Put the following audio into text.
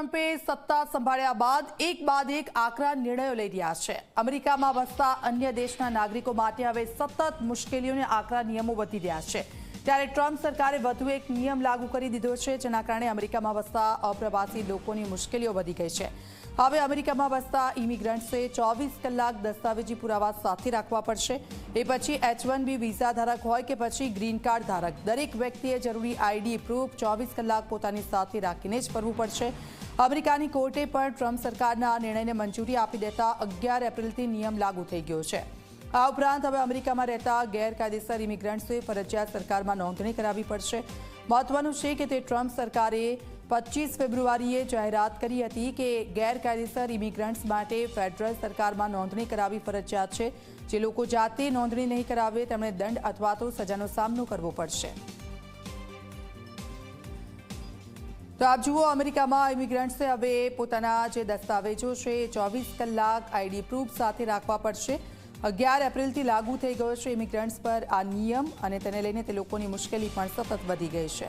ટ્રમ્પે સત્તા સંભાળ્યા બાદ એક બાદ એક આકરા નિર્ણયો લઈ રહ્યા છે. અમેરિકામાં વસતા અન્ય દેશના નાગરિકો માટે હવે સતત મુશ્કેલીઓને આકરા નિયમો વધી રહ્યા છે. ત્યારે ટ્રમ્પ સરકારે વધુ એક નિયમ લાગુ કરી દીધો છે, જેના કારણે અમેરિકામાં વસતા અપ્રવાસી લોકોની મુશ્કેલીઓ વધી ગઈ છે. હવે અમેરિકામાં વસતા ઇમિગ્રન્ટ્સે ચોવીસ કલાક દસ્તાવેજી પુરાવા સાથે રાખવા પડશે. એ પછી એચ વન બી વિઝા ધારક હોય કે પછી ગ્રીન કાર્ડ ધારક. દરેક વ્યક્તિએ જરૂરી આઈડી, પ્રૂફ ચોવીસ કલાક પોતાની સાથે રાખીને જ ફરવું પડશે. અમેરિકાની કોર્ટે પણ ટ્રમ્પ સરકારના નિર્ણયને મંજૂરી આપી દેતા અગિયાર એપ્રિલથી નિયમ લાગુ થઈ ગયો છે. આ ઉપરાંત હવે અમેરિકામાં રહેતા ગેરકાયદેસર ઇમિગ્રન્ટ્સે ફરજિયાત સરકારમાં નોંધણી કરાવવી પડશે. મહત્વનું છે કે તે ટ્રમ્પ સરકારે પચીસ ફેબ્રુઆરીએ જાહેરાત કરી હતી કે ગેરકાયદેસર ઇમિગ્રન્ટ્સ માટે ફેડરલ સરકારમાં નોંધણી કરાવવી ફરજિયાત છે. જે લોકો જાતે નોંધણી નહીં કરાવે, તેમણે દંડ અથવા તો સજાનો સામનો કરવો પડશે. તો આપ જુઓ, અમેરિકામાં ઇમિગ્રન્ટ્સે હવે પોતાના જે દસ્તાવેજો છે એ ચોવીસ કલાક આઈડી પ્રૂફ સાથે રાખવા પડશે. અગિયાર એપ્રિલથી લાગુ થઈ ગયો છે ઇમિગ્રન્ટ્સ પર આ નિયમ અને તેને લઈને તે લોકોની મુશ્કેલી પણ સતત વધી ગઈ છે.